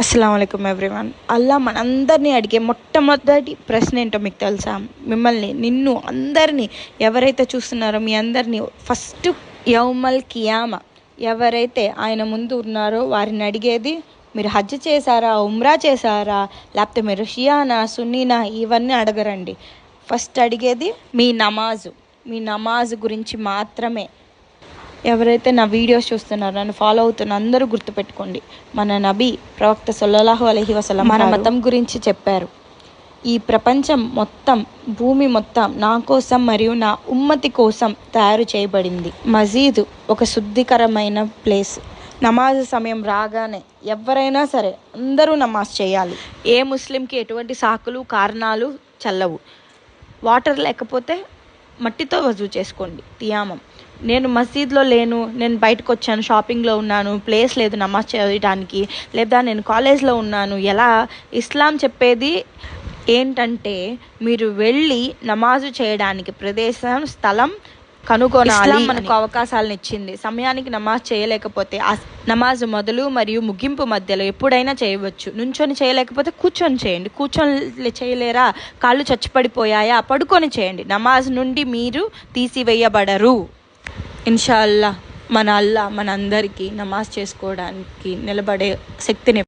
అస్సలం ఎవ్రీవన్. అల్లా మనందరినీ అడిగే మొట్టమొదటి ప్రశ్న ఏంటో మీకు తెలుసా? మిమ్మల్ని నిన్ను అందరినీ ఎవరైతే చూస్తున్నారో మీ అందరినీ ఫస్ట్ యౌమల్ కియామ ఎవరైతే ఆయన ముందు ఉన్నారో వారిని అడిగేది మీరు హజ్ చేశారా ఉమ్రా చేశారా లేకపోతే మీరు షియానా సున్నీనా ఇవన్నీ అడగరండి. ఫస్ట్ అడిగేది మీ నమాజు. మీ నమాజు గురించి మాత్రమే. ఎవరైతే నా వీడియోస్ చూస్తున్నారో నన్ను ఫాలో అవుతున్న అందరూ గుర్తుపెట్టుకోండి. మన నబీ ప్రవక్త సల్లల్లాహు అలహి వసలం మన మతం గురించి చెప్పారు. ఈ ప్రపంచం మొత్తం భూమి మొత్తం నా కోసం మరియు నా ఉమ్మతి కోసం తయారు చేయబడింది. మజీదు ఒక శుద్ధికరమైన ప్లేస్ నమాజ్ సమయం రాగానే ఎవరైనా సరే అందరూ నమాజ్ చేయాలి. ఏ ముస్లింకి ఎటువంటి సాకులు కారణాలు చల్లవు. వాటర్ లేకపోతే మట్టితో వజూ చేసుకోండి. తియామం. నేను మసీద్లో లేను నేను బయటకు వచ్చాను షాపింగ్లో ఉన్నాను ప్లేస్ లేదు నమాజ్ చేయడానికి లేదా నేను కాలేజ్లో ఉన్నాను. ఎలా? ఇస్లాం చెప్పేది ఏంటంటే మీరు వెళ్ళి నమాజు చేయడానికి ప్రదేశం స్థలం కనుగొనాలి మనకు అవకాశాలను ఇచ్చింది సమయానికి నమాజ్ చేయలేకపోతే ఆ నమాజ్ మొదలు మరియు ముగింపు మధ్యలో ఎప్పుడైనా చేయవచ్చు. నుంచొని చేయలేకపోతే కూర్చొని చేయండి. కూర్చొని చేయలేరా? కాళ్ళు చచ్చిపడిపోయాయా? పడుకొని చేయండి. నమాజ్ నుండి మీరు తీసివేయబడరు. ఇన్షా అల్లా మన అల్లా మన అందరికీ నమాజ్ చేసుకోవడానికి నిలబడే శక్తిని